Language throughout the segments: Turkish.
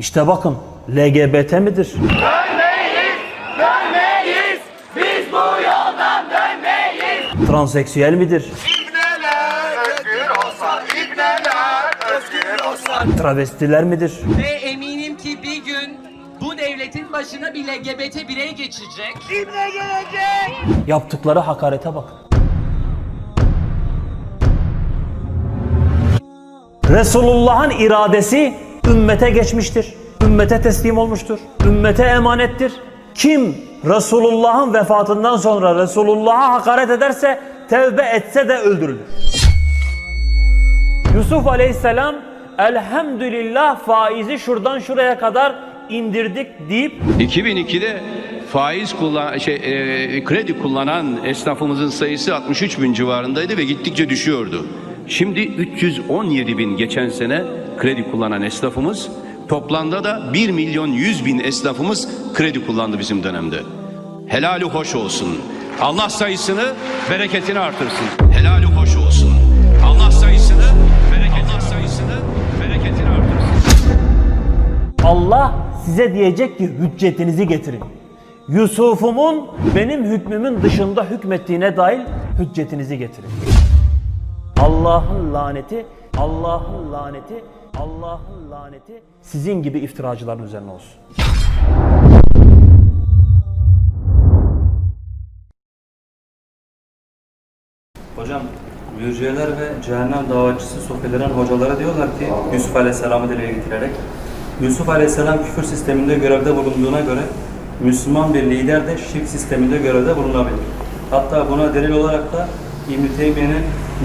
İşte bakın LGBT midir? Transseksüel midir? Özgür olsa ibneler özgür olsa Travestiler midir? Ve eminim ki bir gün bu devletin başına bir LGBT birey geçecek. İbne gelecek Yaptıkları hakarete bakın. Resulullah'ın iradesi ümmete geçmiştir. Ümmete teslim olmuştur. Ümmete emanettir. Kim Resulullah'ın vefatından sonra Resulullah'a hakaret ederse tevbe etse de öldürülür. Yusuf Aleyhisselam elhamdülillah faizi şuradan şuraya kadar indirdik deyip 2002'de faiz kullan şey e, kredi kullanan esnafımızın sayısı 63 bin civarındaydı ve gittikçe düşüyordu. Şimdi 317 bin geçen sene kredi kullanan esnafımız toplamda da 1 milyon 100 bin esnafımız kredi kullandı bizim dönemde. Helali hoş olsun. Allah sayısını bereketini artırsın. Helali hoş olsun. Allah sayısını bereketini, Allah sayısını bereketini artırsın. Allah size diyecek ki hüccetinizi getirin. Yusuf'umun benim hükmümün dışında hükmettiğine dair hüccetinizi getirin. Allah'ın laneti, Allah'ın laneti, Allah'ın laneti sizin gibi iftiracıların üzerine olsun. Hocam mürciyeler ve cehennem davacısı eden hocalara diyorlar ki Yusuf Aleyhisselam'ı dile getirerek Yusuf Aleyhisselam küfür sisteminde görevde bulunduğuna göre Müslüman bir lider de şirk sisteminde görevde bulunabilir. Hatta buna delil olarak da İbn-i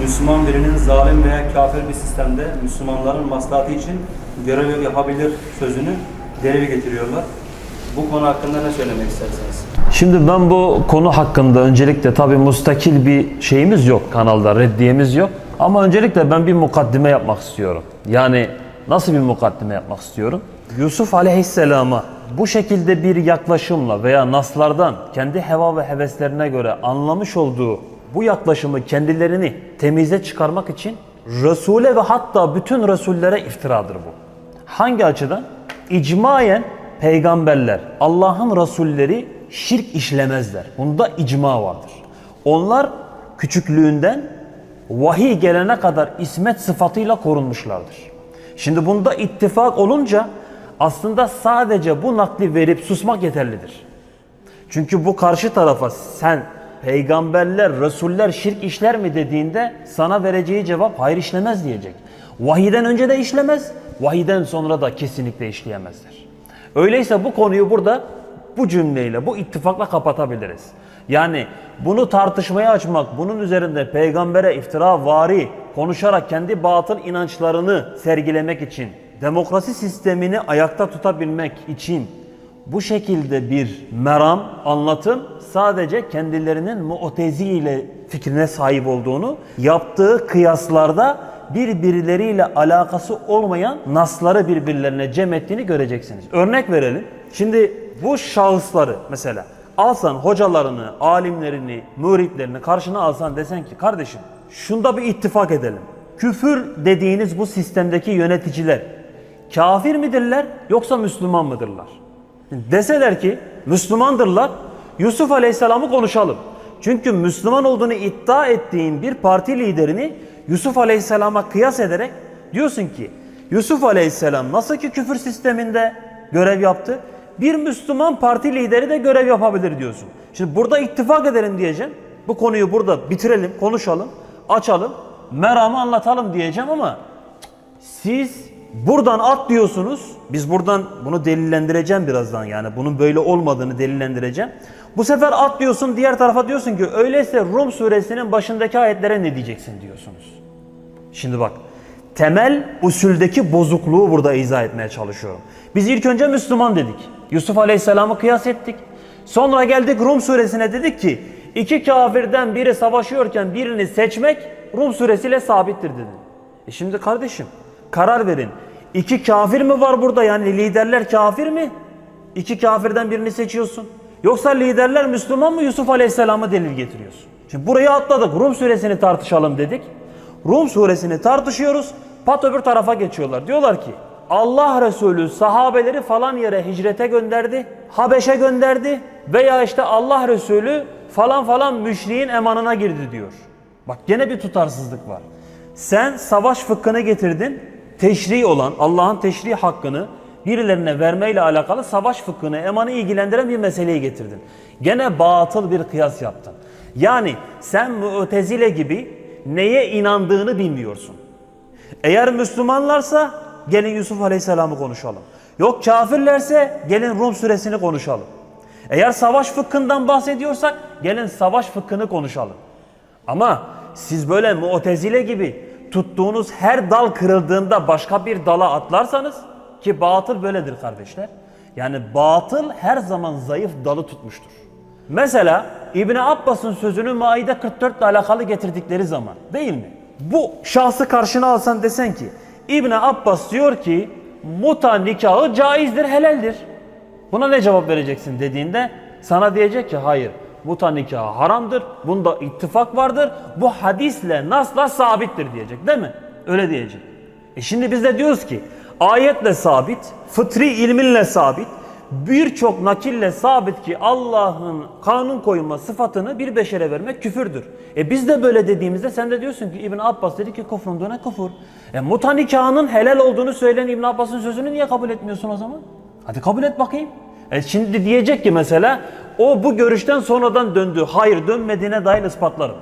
Müslüman birinin zalim veya kafir bir sistemde Müslümanların maslahatı için görev yapabilir sözünü delil getiriyorlar. Bu konu hakkında ne söylemek istersiniz? Şimdi ben bu konu hakkında öncelikle tabii mustakil bir şeyimiz yok kanalda, reddiyemiz yok. Ama öncelikle ben bir mukaddime yapmak istiyorum. Yani nasıl bir mukaddime yapmak istiyorum? Yusuf Aleyhisselam'a bu şekilde bir yaklaşımla veya naslardan kendi heva ve heveslerine göre anlamış olduğu bu yaklaşımı kendilerini temize çıkarmak için Resul'e ve hatta bütün Resullere iftiradır bu. Hangi açıdan? İcmayen peygamberler, Allah'ın Resulleri şirk işlemezler. Bunda icma vardır. Onlar küçüklüğünden vahiy gelene kadar ismet sıfatıyla korunmuşlardır. Şimdi bunda ittifak olunca aslında sadece bu nakli verip susmak yeterlidir. Çünkü bu karşı tarafa sen peygamberler, resuller şirk işler mi dediğinde sana vereceği cevap hayır işlemez diyecek. Vahiden önce de işlemez, vahiden sonra da kesinlikle işleyemezler. Öyleyse bu konuyu burada bu cümleyle, bu ittifakla kapatabiliriz. Yani bunu tartışmaya açmak, bunun üzerinde peygambere iftira vari konuşarak kendi batıl inançlarını sergilemek için, demokrasi sistemini ayakta tutabilmek için bu şekilde bir meram, anlatım sadece kendilerinin mu'tezi ile fikrine sahip olduğunu, yaptığı kıyaslarda birbirleriyle alakası olmayan nasları birbirlerine cem ettiğini göreceksiniz. Örnek verelim. Şimdi bu şahısları mesela alsan hocalarını, alimlerini, müritlerini karşına alsan desen ki kardeşim şunda bir ittifak edelim. Küfür dediğiniz bu sistemdeki yöneticiler kafir midirler yoksa Müslüman mıdırlar? Deseler ki Müslümandırlar, Yusuf Aleyhisselam'ı konuşalım. Çünkü Müslüman olduğunu iddia ettiğin bir parti liderini Yusuf Aleyhisselam'a kıyas ederek diyorsun ki Yusuf Aleyhisselam nasıl ki küfür sisteminde görev yaptı, bir Müslüman parti lideri de görev yapabilir diyorsun. Şimdi burada ittifak edelim diyeceğim. Bu konuyu burada bitirelim, konuşalım, açalım, meramı anlatalım diyeceğim ama siz buradan atlıyorsunuz. Biz buradan bunu delillendireceğim birazdan yani. Bunun böyle olmadığını delillendireceğim. Bu sefer atlıyorsun diğer tarafa diyorsun ki öyleyse Rum suresinin başındaki ayetlere ne diyeceksin diyorsunuz. Şimdi bak temel usuldeki bozukluğu burada izah etmeye çalışıyorum. Biz ilk önce Müslüman dedik. Yusuf Aleyhisselam'ı kıyas ettik. Sonra geldik Rum suresine dedik ki iki kafirden biri savaşıyorken birini seçmek Rum suresiyle sabittir dedi. E şimdi kardeşim karar verin. İki kafir mi var burada yani liderler kafir mi? İki kafirden birini seçiyorsun. Yoksa liderler Müslüman mı Yusuf Aleyhisselam'ı delil getiriyorsun. Şimdi burayı atladık. Rum suresini tartışalım dedik. Rum suresini tartışıyoruz. Pat öbür tarafa geçiyorlar. Diyorlar ki Allah Resulü sahabeleri falan yere hicrete gönderdi, Habeş'e gönderdi veya işte Allah Resulü falan falan müşriğin emanına girdi diyor. Bak gene bir tutarsızlık var. Sen savaş fıkhını getirdin, teşri olan Allah'ın teşri hakkını birilerine vermeyle alakalı savaş fıkhını, emanı ilgilendiren bir meseleyi getirdin. Gene batıl bir kıyas yaptın. Yani sen mütezile gibi neye inandığını bilmiyorsun. Eğer Müslümanlarsa gelin Yusuf Aleyhisselam'ı konuşalım. Yok kafirlerse gelin Rum suresini konuşalım. Eğer savaş fıkhından bahsediyorsak gelin savaş fıkhını konuşalım. Ama siz böyle mu'tezile gibi tuttuğunuz her dal kırıldığında başka bir dala atlarsanız ki batıl böyledir kardeşler. Yani batıl her zaman zayıf dalı tutmuştur. Mesela İbni Abbas'ın sözünü Maide 44 ile alakalı getirdikleri zaman değil mi? Bu şahsı karşına alsan desen ki İbni Abbas diyor ki muta nikahı caizdir, helaldir. Buna ne cevap vereceksin dediğinde sana diyecek ki hayır muta nikahı haramdır. Bunda ittifak vardır. Bu hadisle nasla sabittir diyecek değil mi? Öyle diyecek. E şimdi biz de diyoruz ki ayetle sabit, fıtri ilminle sabit, birçok nakille sabit ki Allah'ın kanun koyma sıfatını bir beşere vermek küfürdür. E biz de böyle dediğimizde sen de diyorsun ki İbn Abbas dedi ki kufrun döne kufur. E muta nikahının helal olduğunu söyleyen İbn Abbas'ın sözünü niye kabul etmiyorsun o zaman? Hadi kabul et bakayım. E şimdi diyecek ki mesela o bu görüşten sonradan döndü. Hayır dönmediğine dair ispatlarım.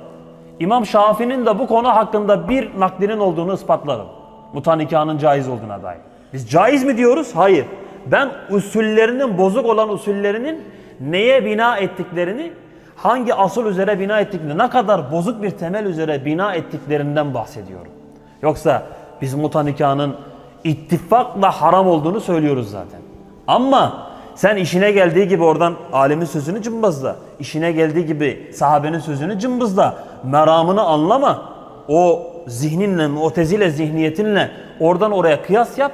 İmam Şafii'nin de bu konu hakkında bir naklinin olduğunu ispatlarım. Muta nikahının caiz olduğuna dair. Biz caiz mi diyoruz? Hayır. Ben usullerinin bozuk olan usullerinin neye bina ettiklerini, hangi asıl üzere bina ettiklerini, ne kadar bozuk bir temel üzere bina ettiklerinden bahsediyorum. Yoksa biz muta nikahının ittifakla haram olduğunu söylüyoruz zaten. Ama sen işine geldiği gibi oradan alemin sözünü cımbızla, işine geldiği gibi sahabenin sözünü cımbızla, meramını anlama. O zihninle, mutezile zihniyetinle oradan oraya kıyas yap.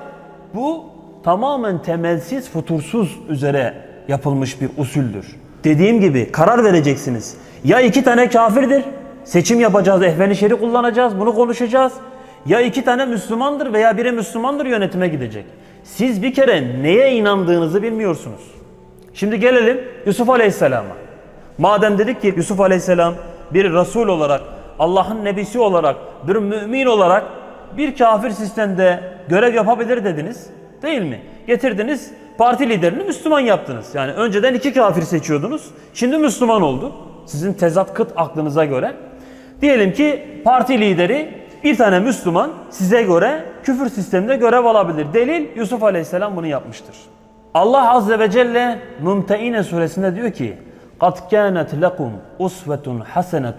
Bu tamamen temelsiz, futursuz üzere yapılmış bir usuldür. Dediğim gibi karar vereceksiniz. Ya iki tane kafirdir, seçim yapacağız, ehveni şeri kullanacağız, bunu konuşacağız. Ya iki tane Müslümandır veya biri Müslümandır yönetime gidecek. Siz bir kere neye inandığınızı bilmiyorsunuz. Şimdi gelelim Yusuf Aleyhisselam'a. Madem dedik ki Yusuf Aleyhisselam bir Resul olarak, Allah'ın nebisi olarak, bir mümin olarak bir kafir sistemde görev yapabilir dediniz. Değil mi? Getirdiniz parti liderini Müslüman yaptınız. Yani önceden iki kafir seçiyordunuz. Şimdi Müslüman oldu. Sizin tezat kıt aklınıza göre. Diyelim ki parti lideri bir tane Müslüman size göre küfür sisteminde görev alabilir. Delil Yusuf Aleyhisselam bunu yapmıştır. Allah Azze ve Celle Mumteine suresinde diyor ki قَدْ كَانَتْ لَكُمْ اُسْوَةٌ حَسَنَةٌ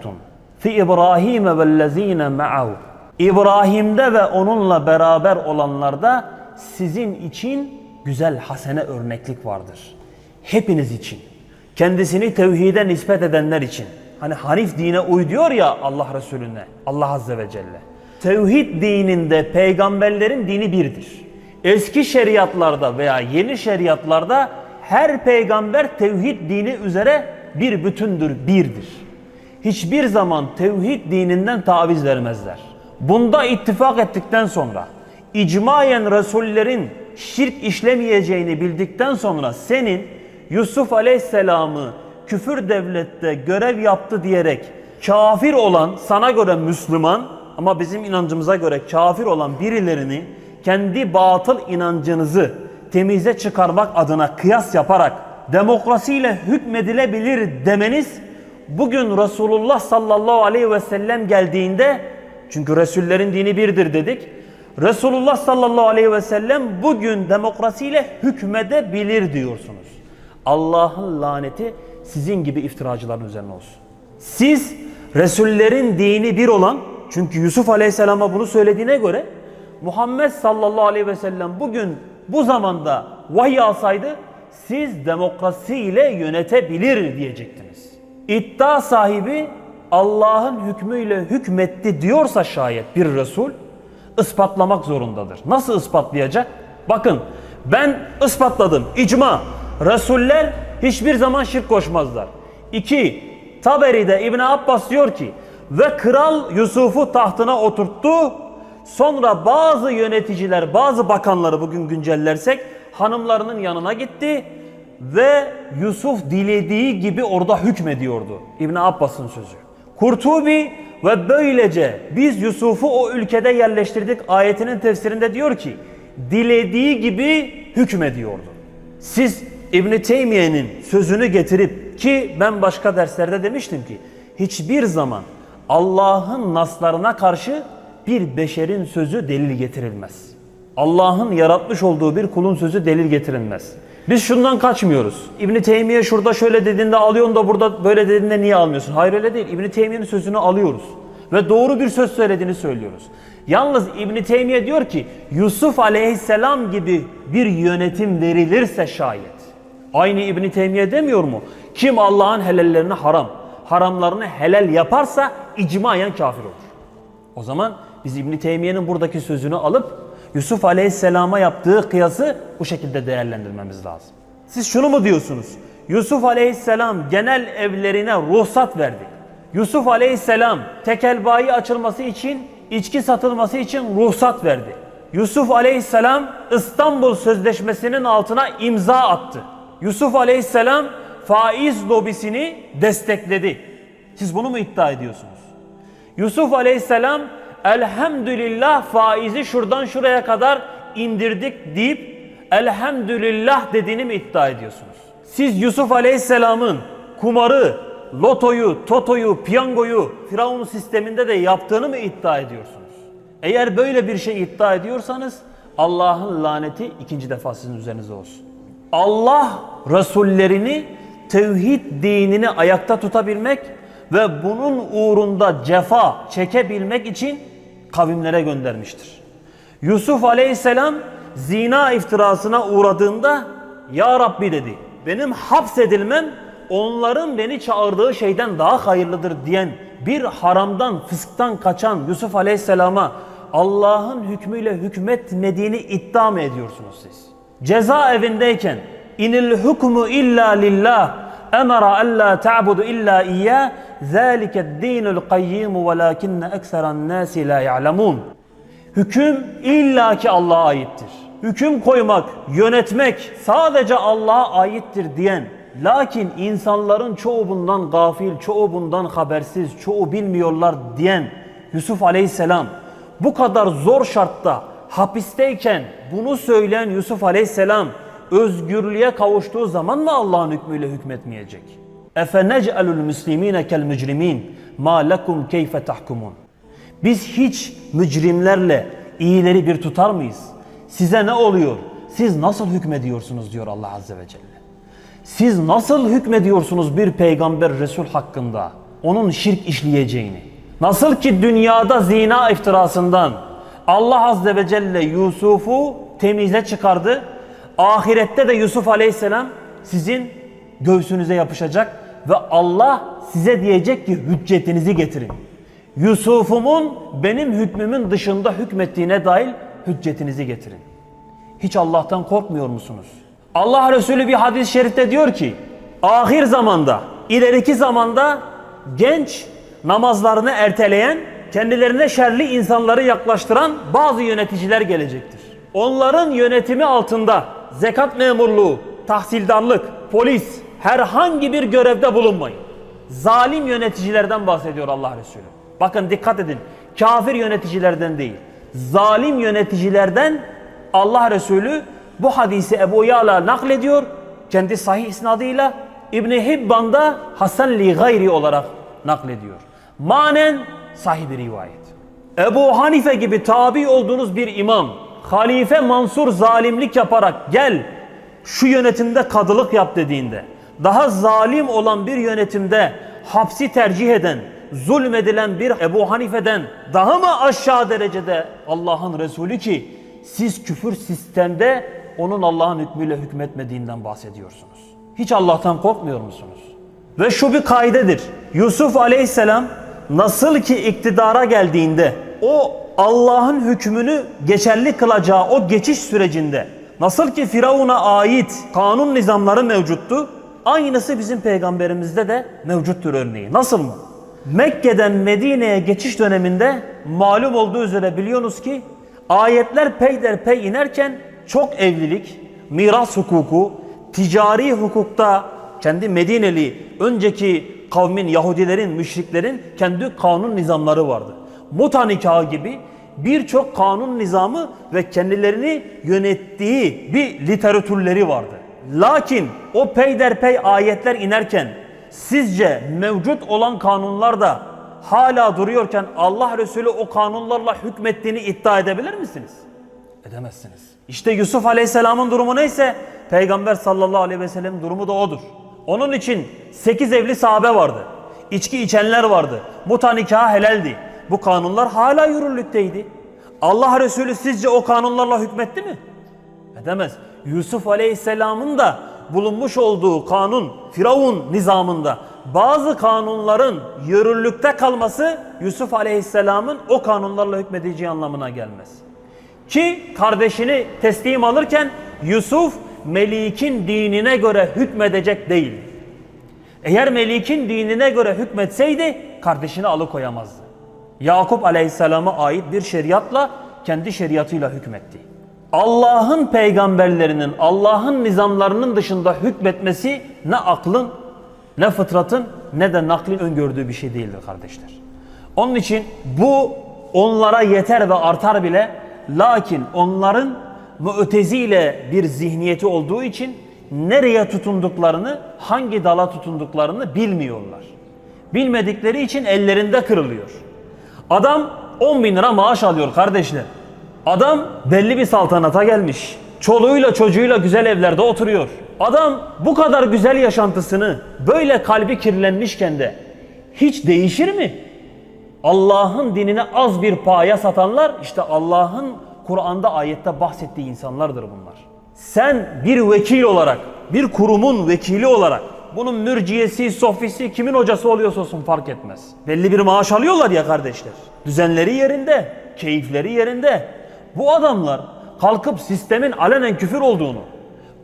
fi İbrahim vellezine ma'ahu. İbrahim'de ve onunla beraber olanlarda sizin için güzel hasene örneklik vardır. Hepiniz için. Kendisini tevhide nispet edenler için. Hani Hanif dine uy diyor ya Allah Resulüne, Allah Azze ve Celle. Tevhid dininde peygamberlerin dini birdir. Eski şeriatlarda veya yeni şeriatlarda her peygamber tevhid dini üzere bir bütündür, birdir hiçbir zaman tevhid dininden taviz vermezler. Bunda ittifak ettikten sonra, icmayen Resullerin şirk işlemeyeceğini bildikten sonra senin Yusuf Aleyhisselam'ı küfür devlette görev yaptı diyerek kafir olan, sana göre Müslüman ama bizim inancımıza göre kafir olan birilerini kendi batıl inancınızı temize çıkarmak adına kıyas yaparak demokrasiyle hükmedilebilir demeniz bugün Resulullah sallallahu aleyhi ve sellem geldiğinde çünkü Resullerin dini birdir dedik. Resulullah sallallahu aleyhi ve sellem bugün demokrasiyle hükmedebilir diyorsunuz. Allah'ın laneti sizin gibi iftiracıların üzerine olsun. Siz Resullerin dini bir olan çünkü Yusuf aleyhisselama bunu söylediğine göre Muhammed sallallahu aleyhi ve sellem bugün bu zamanda vahiy alsaydı siz demokrasiyle yönetebilir diyecektiniz. İddia sahibi Allah'ın hükmüyle hükmetti diyorsa şayet bir Resul ispatlamak zorundadır. Nasıl ispatlayacak? Bakın ben ispatladım. İcma. Resuller hiçbir zaman şirk koşmazlar. İki, Taberi'de İbn Abbas diyor ki ve kral Yusuf'u tahtına oturttu. Sonra bazı yöneticiler, bazı bakanları bugün güncellersek hanımlarının yanına gitti ve Yusuf dilediği gibi orada hükmediyordu. İbn Abbas'ın sözü. Kurtubi ve böylece biz Yusuf'u o ülkede yerleştirdik ayetinin tefsirinde diyor ki dilediği gibi hükmediyordu. Siz İbn Teymiye'nin sözünü getirip ki ben başka derslerde demiştim ki hiçbir zaman Allah'ın naslarına karşı bir beşerin sözü delil getirilmez. Allah'ın yaratmış olduğu bir kulun sözü delil getirilmez. Biz şundan kaçmıyoruz. İbn Teymiye şurada şöyle dediğinde alıyorsun da burada böyle dediğinde niye almıyorsun? Hayır öyle değil. İbn Teymiye'nin sözünü alıyoruz ve doğru bir söz söylediğini söylüyoruz. Yalnız İbn Teymiye diyor ki Yusuf Aleyhisselam gibi bir yönetim verilirse şayet. Aynı İbn Teymiye demiyor mu? Kim Allah'ın helallerini haram, haramlarını helal yaparsa icmayen kafir olur. O zaman biz İbn Teymiye'nin buradaki sözünü alıp Yusuf Aleyhisselam'a yaptığı kıyası bu şekilde değerlendirmemiz lazım. Siz şunu mu diyorsunuz? Yusuf Aleyhisselam genel evlerine ruhsat verdi. Yusuf Aleyhisselam tekel bayi açılması için, içki satılması için ruhsat verdi. Yusuf Aleyhisselam İstanbul Sözleşmesi'nin altına imza attı. Yusuf Aleyhisselam faiz lobisini destekledi. Siz bunu mu iddia ediyorsunuz? Yusuf Aleyhisselam elhamdülillah faizi şuradan şuraya kadar indirdik deyip elhamdülillah dediğini mi iddia ediyorsunuz? Siz Yusuf Aleyhisselam'ın kumarı, lotoyu, totoyu, piyangoyu Firavun sisteminde de yaptığını mı iddia ediyorsunuz? Eğer böyle bir şey iddia ediyorsanız Allah'ın laneti ikinci defa sizin üzerinize olsun. Allah Resullerini tevhid dinini ayakta tutabilmek ve bunun uğrunda cefa çekebilmek için kavimlere göndermiştir. Yusuf Aleyhisselam zina iftirasına uğradığında Ya Rabbi dedi benim hapsedilmem onların beni çağırdığı şeyden daha hayırlıdır diyen bir haramdan fısktan kaçan Yusuf Aleyhisselam'a Allah'ın hükmüyle hükmetmediğini iddia mı ediyorsunuz siz? Cezaevindeyken inil hukmu illa lillah emara alla ta'budu illa iyyah zâlike dinul kayyim velakinne ekseren nâsi la ya'lemun. Hüküm illaki Allah'a aittir. Hüküm koymak, yönetmek sadece Allah'a aittir diyen lakin insanların çoğu bundan gafil, çoğu bundan habersiz, çoğu bilmiyorlar diyen Yusuf Aleyhisselam bu kadar zor şartta hapisteyken bunu söyleyen Yusuf Aleyhisselam özgürlüğe kavuştuğu zaman mı Allah'ın hükmüyle hükmetmeyecek? Muslimine kel mücrimin ma lekum keyfe tahkumun. Biz hiç mücrimlerle iyileri bir tutar mıyız? Size ne oluyor? Siz nasıl hükmediyorsunuz diyor Allah Azze ve Celle. Siz nasıl hükmediyorsunuz bir peygamber Resul hakkında? Onun şirk işleyeceğini. Nasıl ki dünyada zina iftirasından Allah Azze ve Celle Yusuf'u temize çıkardı. Ahirette de Yusuf Aleyhisselam sizin göğsünüze yapışacak ve Allah size diyecek ki hüccetinizi getirin. Yusuf'umun benim hükmümün dışında hükmettiğine dair hüccetinizi getirin. Hiç Allah'tan korkmuyor musunuz? Allah Resulü bir hadis-i şerifte diyor ki ahir zamanda, ileriki zamanda genç namazlarını erteleyen, kendilerine şerli insanları yaklaştıran bazı yöneticiler gelecektir. Onların yönetimi altında zekat memurluğu, tahsildarlık, polis herhangi bir görevde bulunmayın. Zalim yöneticilerden bahsediyor Allah Resulü. Bakın dikkat edin. Kafir yöneticilerden değil. Zalim yöneticilerden Allah Resulü bu hadisi Ebu Ya'la naklediyor. Kendi sahih isnadıyla İbni Hibban'da Hasan li gayri olarak naklediyor. Manen sahih bir rivayet. Ebu Hanife gibi tabi olduğunuz bir imam, Halife Mansur zalimlik yaparak gel şu yönetimde kadılık yap dediğinde, daha zalim olan bir yönetimde hapsi tercih eden, zulmedilen bir Ebu Hanife'den daha mı aşağı derecede Allah'ın Resulü ki siz küfür sistemde onun Allah'ın hükmüyle hükmetmediğinden bahsediyorsunuz. Hiç Allah'tan korkmuyor musunuz? Ve şu bir kaidedir. Yusuf Aleyhisselam nasıl ki iktidara geldiğinde o Allah'ın hükmünü geçerli kılacağı o geçiş sürecinde nasıl ki Firavun'a ait kanun nizamları mevcuttu, aynısı bizim peygamberimizde de mevcuttur örneği. Nasıl mı? Mekke'den Medine'ye geçiş döneminde malum olduğu üzere biliyorsunuz ki ayetler peyderpey inerken çok evlilik, miras hukuku, ticari hukukta kendi Medineli önceki kavmin Yahudilerin, müşriklerin kendi kanun nizamları vardı. Muta nikahı gibi birçok kanun nizamı ve kendilerini yönettiği bir literatürleri vardı. Lakin o peyderpey ayetler inerken sizce mevcut olan kanunlar da hala duruyorken Allah Resulü o kanunlarla hükmettiğini iddia edebilir misiniz? Edemezsiniz. İşte Yusuf Aleyhisselam'ın durumu neyse Peygamber sallallahu aleyhi ve sellem durumu da odur. Onun için 8 evli sahabe vardı. İçki içenler vardı. Muta nikahı helaldi. Bu kanunlar hala yürürlükteydi. Allah Resulü sizce o kanunlarla hükmetti mi? Edemez. Yusuf Aleyhisselam'ın da bulunmuş olduğu kanun, Firavun nizamında bazı kanunların yürürlükte kalması Yusuf Aleyhisselam'ın o kanunlarla hükmedeceği anlamına gelmez. Ki kardeşini teslim alırken Yusuf Melik'in dinine göre hükmedecek değil. Eğer Melik'in dinine göre hükmetseydi kardeşini alıkoyamazdı. Yakup Aleyhisselam'a ait bir şeriatla kendi şeriatıyla hükmetti. Allah'ın peygamberlerinin, Allah'ın nizamlarının dışında hükmetmesi ne aklın, ne fıtratın, ne de naklin öngördüğü bir şey değildir kardeşler. Onun için bu onlara yeter ve artar bile. Lakin onların müteziyle bir zihniyeti olduğu için nereye tutunduklarını, hangi dala tutunduklarını bilmiyorlar. Bilmedikleri için ellerinde kırılıyor. Adam 10 bin lira maaş alıyor kardeşler. Adam belli bir saltanata gelmiş. Çoluğuyla çocuğuyla güzel evlerde oturuyor. Adam bu kadar güzel yaşantısını böyle kalbi kirlenmişken de hiç değişir mi? Allah'ın dinine az bir paya satanlar işte Allah'ın Kur'an'da ayette bahsettiği insanlardır bunlar. Sen bir vekil olarak, bir kurumun vekili olarak bunun mürciyesi, sofisi, kimin hocası oluyorsa olsun fark etmez. Belli bir maaş alıyorlar ya kardeşler. Düzenleri yerinde, keyifleri yerinde. Bu adamlar kalkıp sistemin alenen küfür olduğunu,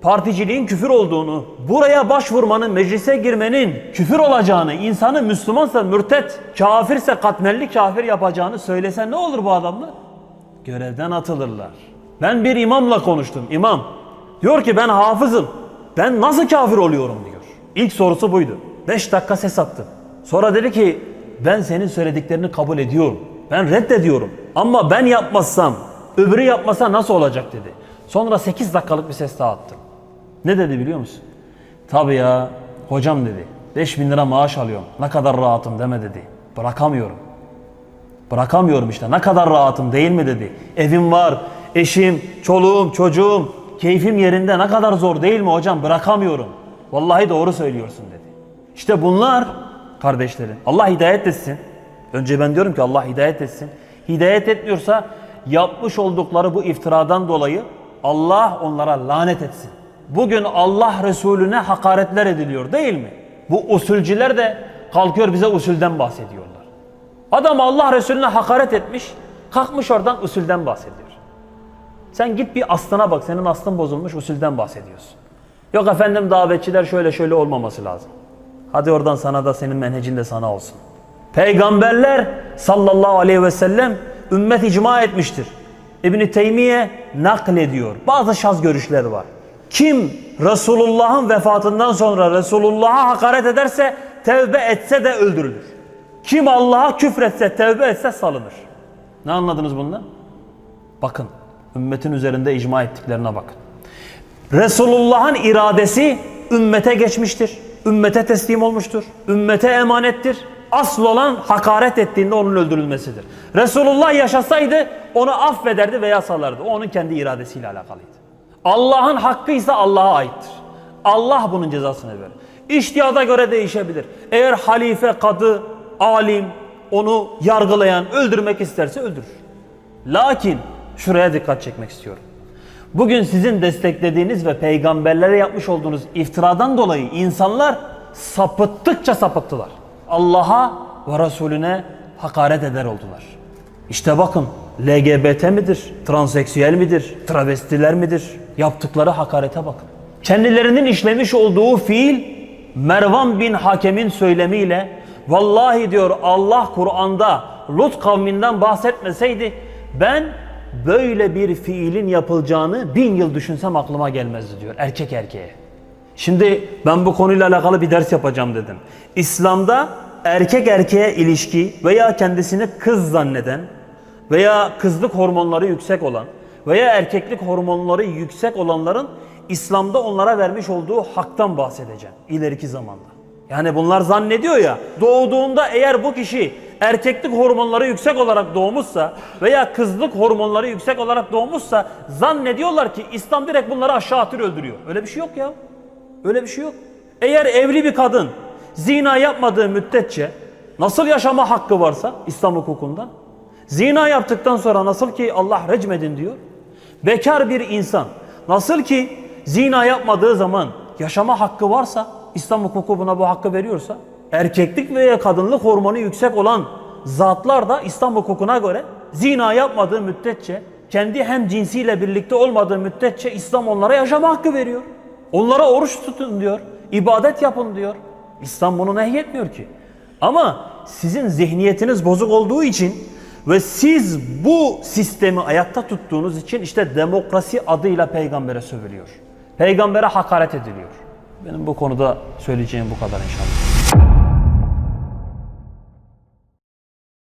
particiliğin küfür olduğunu, buraya başvurmanın, meclise girmenin küfür olacağını, insanı Müslümansa mürtet, kafirse katmerli kafir yapacağını söylesen ne olur bu adamlar? Görevden atılırlar. Ben bir imamla konuştum, imam. Diyor ki ben hafızım, ben nasıl kafir oluyorum diyor. İlk sorusu buydu. 5 dakika ses attı. Sonra dedi ki ben senin söylediklerini kabul ediyorum. Ben reddediyorum. Ama ben yapmazsam, öbürü yapmasa nasıl olacak dedi. Sonra 8 dakikalık bir ses daha attı. Ne dedi biliyor musun? Tabii ya hocam dedi. 5 bin lira maaş alıyorum. Ne kadar rahatım deme dedi. Bırakamıyorum. Bırakamıyorum işte. Ne kadar rahatım değil mi dedi. Evim var, eşim, çoluğum, çocuğum. Keyfim yerinde ne kadar zor değil mi hocam? Bırakamıyorum. Vallahi doğru söylüyorsun dedi. İşte bunlar kardeşlerim. Allah hidayet etsin. Önce ben diyorum ki Allah hidayet etsin. Hidayet etmiyorsa yapmış oldukları bu iftiradan dolayı Allah onlara lanet etsin. Bugün Allah Resulüne hakaretler ediliyor değil mi? Bu usulciler de kalkıyor bize usulden bahsediyorlar. Adam Allah Resulüne hakaret etmiş, kalkmış oradan usulden bahsediyor. Sen git bir aslına bak, senin aslın bozulmuş usulden bahsediyorsun. Yok efendim davetçiler şöyle şöyle olmaması lazım. Hadi oradan sana da senin menhecin de sana olsun. Peygamberler sallallahu aleyhi ve sellem ümmet icma etmiştir. İbn-i Teymiye naklediyor. Bazı şaz görüşler var. Kim Resulullah'ın vefatından sonra Resulullah'a hakaret ederse tevbe etse de öldürülür. Kim Allah'a küfretse tevbe etse salınır. Ne anladınız bundan? Bakın ümmetin üzerinde icma ettiklerine bakın. Resulullah'ın iradesi ümmete geçmiştir. Ümmete teslim olmuştur. Ümmete emanettir. Asıl olan hakaret ettiğinde onun öldürülmesidir. Resulullah yaşasaydı onu affederdi veya salardı. O onun kendi iradesiyle alakalıydı. Allah'ın hakkı ise Allah'a aittir. Allah bunun cezasını verir. İştihada göre değişebilir. Eğer halife, kadı, alim onu yargılayan, öldürmek isterse öldürür. Lakin şuraya dikkat çekmek istiyorum. Bugün sizin desteklediğiniz ve peygamberlere yapmış olduğunuz iftiradan dolayı insanlar sapıttıkça sapıttılar. Allah'a ve Resulüne hakaret eder oldular. İşte bakın LGBT midir, transseksüel midir, travestiler midir? Yaptıkları hakarete bakın. Kendilerinin işlemiş olduğu fiil Mervan bin Hakem'in söylemiyle Vallahi diyor Allah Kur'an'da Lut kavminden bahsetmeseydi ben böyle bir fiilin yapılacağını bin yıl düşünsem aklıma gelmezdi diyor erkek erkeğe. Şimdi ben bu konuyla alakalı bir ders yapacağım dedim. İslam'da erkek erkeğe ilişki veya kendisini kız zanneden veya kızlık hormonları yüksek olan veya erkeklik hormonları yüksek olanların İslam'da onlara vermiş olduğu haktan bahsedeceğim ileriki zamanda. Yani bunlar zannediyor ya doğduğunda eğer bu kişi erkeklik hormonları yüksek olarak doğmuşsa veya kızlık hormonları yüksek olarak doğmuşsa zannediyorlar ki İslam direkt bunları aşağı atır öldürüyor. Öyle bir şey yok ya. Öyle bir şey yok. Eğer evli bir kadın zina yapmadığı müddetçe nasıl yaşama hakkı varsa İslam hukukunda zina yaptıktan sonra nasıl ki Allah recmedin diyor. Bekar bir insan nasıl ki zina yapmadığı zaman yaşama hakkı varsa İslam hukuku buna bu hakkı veriyorsa erkeklik veya kadınlık hormonu yüksek olan zatlar da İslam hukukuna göre zina yapmadığı müddetçe kendi hem cinsiyle birlikte olmadığı müddetçe İslam onlara yaşama hakkı veriyor. Onlara oruç tutun diyor. ibadet yapın diyor. İslam bunu nehyetmiyor ki. Ama sizin zihniyetiniz bozuk olduğu için ve siz bu sistemi ayakta tuttuğunuz için işte demokrasi adıyla peygambere sövülüyor. Peygambere hakaret ediliyor. Benim bu konuda söyleyeceğim bu kadar inşallah.